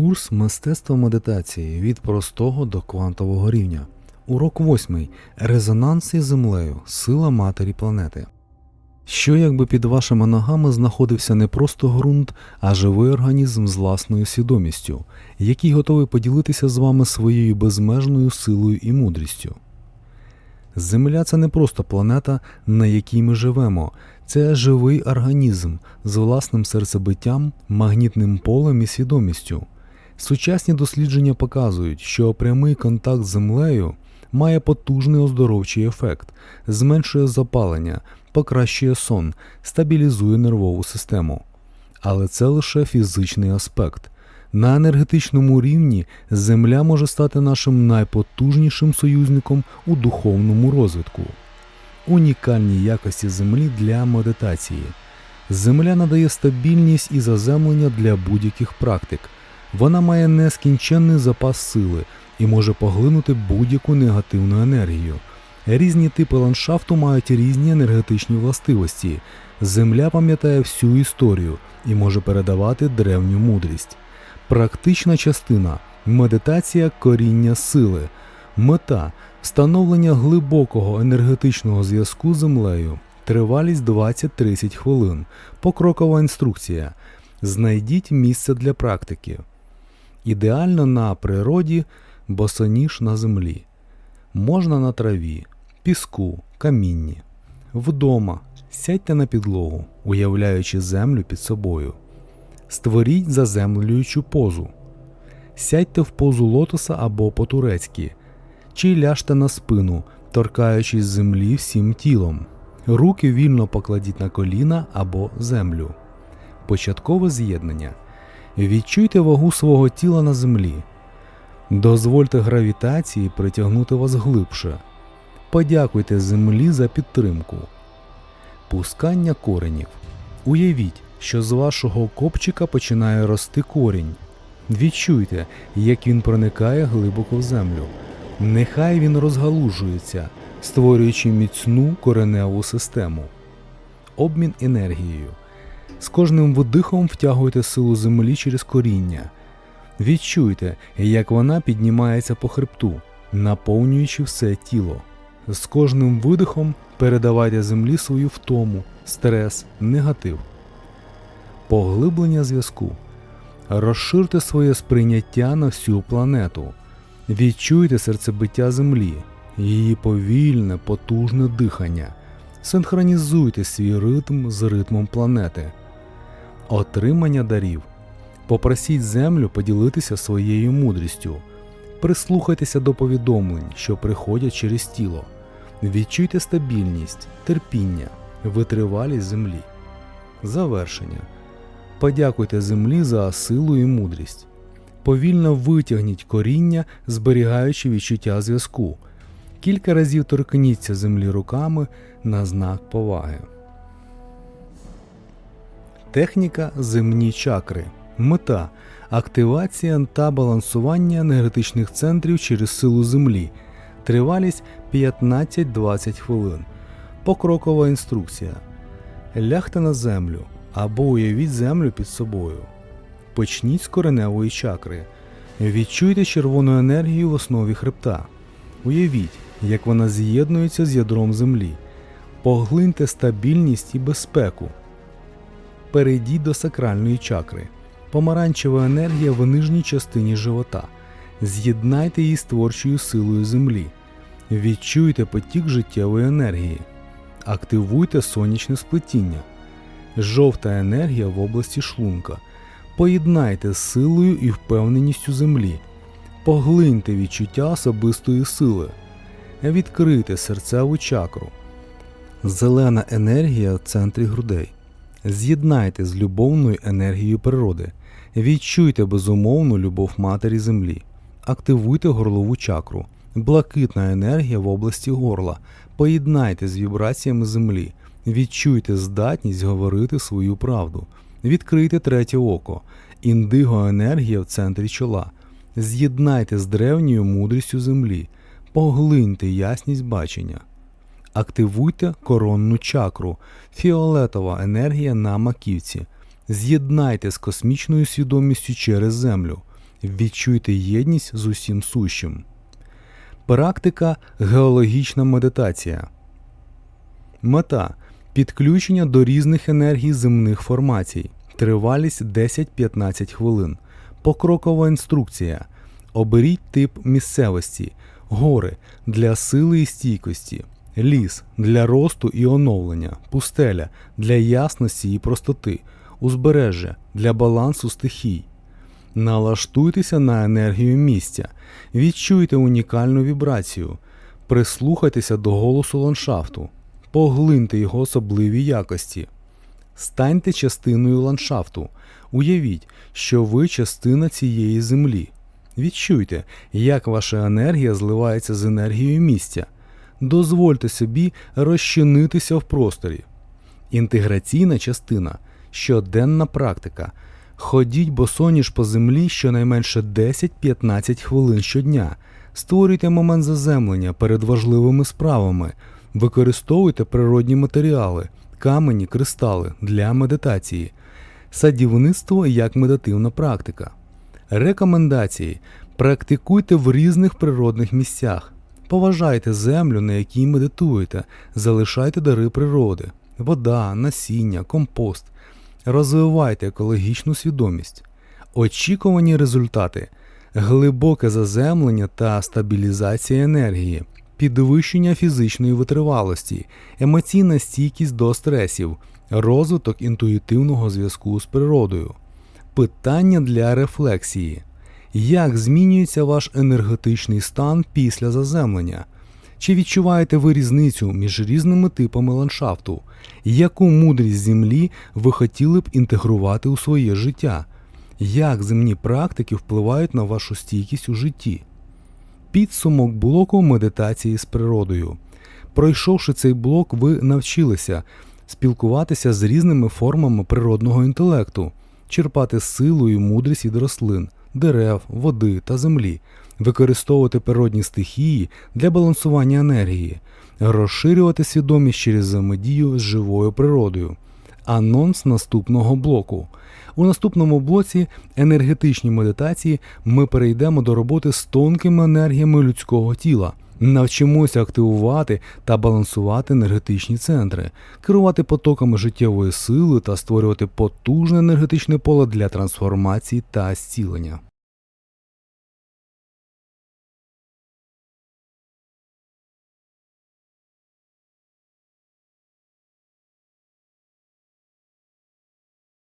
Курс мистецтва медитації від простого до квантового рівня. Урок 8. Резонанс із землею. Сила матері планети. Що якби під вашими ногами знаходився не просто ґрунт, а живий організм з власною свідомістю, який готовий поділитися з вами своєю безмежною силою і мудрістю. Земля це не просто планета, на якій ми живемо, це живий організм з власним серцебиттям, магнітним полем і свідомістю. Сучасні дослідження показують, що прямий контакт з землею має потужний оздоровчий ефект, зменшує запалення, покращує сон, стабілізує нервову систему. Але це лише фізичний аспект. На енергетичному рівні Земля може стати нашим найпотужнішим союзником у духовному розвитку. Унікальні якості Землі для медитації. Земля надає стабільність і заземлення для будь-яких практик. Вона має нескінченний запас сили і може поглинути будь-яку негативну енергію. Різні типи ландшафту мають різні енергетичні властивості. Земля пам'ятає всю історію і може передавати древню мудрість. Практична частина медитація коріння сили, мета встановлення глибокого енергетичного зв'язку з землею, тривалість 20-30 хвилин, покрокова інструкція. Знайдіть місце для практики. Ідеально на природі, босоніж на землі. Можна на траві, піску, камінні. Вдома сядьте на підлогу, уявляючи землю під собою. Створіть заземлюючу позу. Сядьте в позу лотоса або по-турецьки, чи ляжте на спину, торкаючись землі всім тілом. Руки вільно покладіть на коліна або землю. Початкове з'єднання. Відчуйте вагу свого тіла на землі. Дозвольте гравітації притягнути вас глибше. Подякуйте землі за підтримку. Пускання коренів. Уявіть, що з вашого копчика починає рости корінь. Відчуйте, як він проникає глибоко в землю. Нехай він розгалужується, створюючи міцну кореневу систему. Обмін енергією. З кожним видихом втягуйте силу землі через коріння. Відчуйте, як вона піднімається по хребту, наповнюючи все тіло. З кожним видихом передавайте землі свою втому, стрес, негатив. Поглиблення зв'язку. Розширте своє сприйняття на всю планету. Відчуйте серцебиття Землі, її повільне, потужне дихання. Синхронізуйте свій ритм з ритмом планети. Отримання дарів. Попросіть землю поділитися своєю мудрістю. Прислухайтеся до повідомлень, що приходять через тіло. Відчуйте стабільність, терпіння, витривалість землі. Завершення. Подякуйте землі за силу і мудрість. Повільно витягніть коріння, зберігаючи відчуття зв'язку. Кілька разів торкніться землі руками на знак поваги. Техніка земні чакри. Мета активація та балансування енергетичних центрів через силу землі. Тривалість 15-20 хвилин. Покрокова інструкція. Лягте на землю або уявіть землю під собою. Почніть з кореневої чакри. Відчуйте червону енергію в основі хребта. Уявіть, як вона з'єднується з ядром землі. Поглиньте стабільність і безпеку. Перейдіть до сакральної чакри. Помаранчева енергія в нижній частині живота. З'єднайте її з творчою силою землі. Відчуйте потік життєвої енергії. Активуйте сонячне сплетіння. Жовта енергія в області шлунка. Поєднайте з силою і впевненістю землі. Поглиньте відчуття особистої сили. Відкрийте серцеву чакру. Зелена енергія в центрі грудей. З'єднайте з любовною енергією природи. Відчуйте безумовну любов матері землі. Активуйте горлову чакру. Блакитна енергія в області горла. Поєднайте з вібраціями землі. Відчуйте здатність говорити свою правду. Відкрийте третє око. Індиго енергія в центрі чола. З'єднайте з древньою мудрістю землі. Поглиньте ясність бачення. Активуйте коронну чакру, фіолетова енергія на маківці. З'єднайте з космічною свідомістю через землю. Відчуйте єдність з усім сущим. Практика геологічна медитація. Мета підключення до різних енергій земних формацій. Тривалість 10-15 хвилин. Покрокова інструкція. Оберіть тип місцевості: гори для сили і стійкості, ліс для росту і оновлення, пустеля для ясності і простоти, узбережжя для балансу стихій. Налаштуйтеся на енергію місця, відчуйте унікальну вібрацію, прислухайтеся до голосу ландшафту, поглиньте його особливі якості. Станьте частиною ландшафту. Уявіть, що ви частина цієї землі. Відчуйте, як ваша енергія зливається з енергією місця. Дозвольте собі розчинитися в просторі. Інтеграційна частина щоденна практика. Ходіть босоніж по землі щонайменше 10-15 хвилин щодня. Створюйте момент заземлення перед важливими справами. Використовуйте природні матеріали, камені, кристали для медитації. Садівництво як медитивна практика. Рекомендації: практикуйте в різних природних місцях. Поважайте землю, на якій медитуєте, залишайте дари природи, вода, насіння, компост. Розвивайте екологічну свідомість. Очікувані результати: глибоке заземлення та стабілізація енергії, підвищення фізичної витривалості, емоційна стійкість до стресів, розвиток інтуїтивного зв'язку з природою. Питання для рефлексії. Як змінюється ваш енергетичний стан після заземлення? Чи відчуваєте ви різницю між різними типами ландшафту? Яку мудрість землі ви хотіли б інтегрувати у своє життя? Як земні практики впливають на вашу стійкість у житті? Підсумок блоку медитації з природою. Пройшовши цей блок, ви навчилися спілкуватися з різними формами природного інтелекту, черпати силу і мудрість від рослин, дерев, води та землі, використовувати природні стихії для балансування енергії, розширювати свідомість через взаємодію з живою природою. Анонс наступного блоку. У наступному блоці енергетичні медитації ми перейдемо до роботи з тонкими енергіями людського тіла. Навчимося активувати та балансувати енергетичні центри, керувати потоками життєвої сили та створювати потужне енергетичне поле для трансформації та зцілення.